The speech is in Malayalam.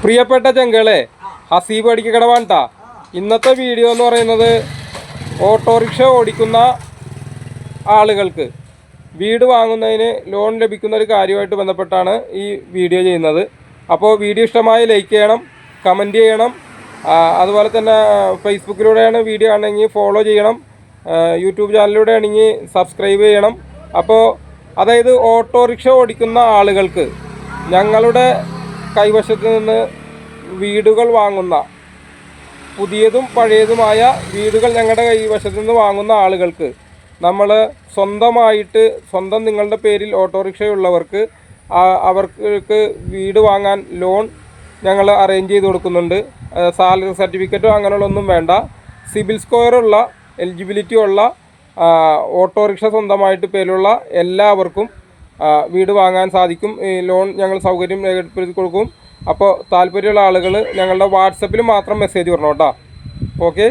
പ്രിയപ്പെട്ട ചെങ്കളെ ഹസീബ് അടിക്കടവാണ്ടാ ഇന്നത്തെ വീഡിയോ എന്ന് പറയുന്നത് ഓട്ടോറിക്ഷ ഓടിക്കുന്ന ആളുകൾക്ക് വീട് വാങ്ങുന്നതിന് ലോൺ ലഭിക്കുന്ന ഒരു കാര്യമായിട്ട് ബന്ധപ്പെട്ടാണ് ഈ വീഡിയോ ചെയ്യുന്നത്. അപ്പോൾ വീഡിയോ ഇഷ്ടമായി ലൈക്ക് ചെയ്യണം കമന്റ് ചെയ്യണം. അതുപോലെ തന്നെ ഫേസ്ബുക്കിലൂടെയാണ് വീഡിയോ ആണെങ്കിൽ ഫോളോ ചെയ്യണം. യൂട്യൂബ് ചാനലിലൂടെ ആണെങ്കിൽ സബ്സ്ക്രൈബ് ചെയ്യണം. അപ്പോൾ അതായത് ഓട്ടോറിക്ഷ ഓടിക്കുന്ന ആളുകൾക്ക് ഞങ്ങളുടെ കൈവശത്ത് നിന്ന് വീടുകൾ വാങ്ങുന്ന പുതിയതും പഴയതുമായ വീടുകൾ ഞങ്ങളുടെ കൈവശത്ത് നിന്ന് വാങ്ങുന്ന ആളുകൾക്ക് നമ്മൾ സ്വന്തമായിട്ട് സ്വന്തം നിങ്ങളുടെ പേരിൽ ഓട്ടോറിക്ഷയുള്ളവർക്ക് അവർക്ക് വീട് വാങ്ങാൻ ലോൺ ഞങ്ങൾ അറേഞ്ച് ചെയ്ത് കൊടുക്കുന്നുണ്ട്. സാലറി സർട്ടിഫിക്കറ്റോ അങ്ങനെയുള്ളൊന്നും വേണ്ട. സിബിൽ സ്കോറുള്ള എലിജിബിലിറ്റി ഉള്ള ഓട്ടോറിക്ഷ സ്വന്തമായിട്ട് പേരുള്ള എല്ലാവർക്കും വീട് വാങ്ങാൻ സാധിക്കും. ലോൺ ഞങ്ങൾ സൗകര്യം രേഖപ്പെടുത്തി കൊടുക്കും. അപ്പോൾ താല്പര്യമുള്ള ആളുകൾ ഞങ്ങളുടെ വാട്സപ്പിൽ മാത്രം മെസ്സേജ് വരണം കേട്ടോ. ഓക്കെ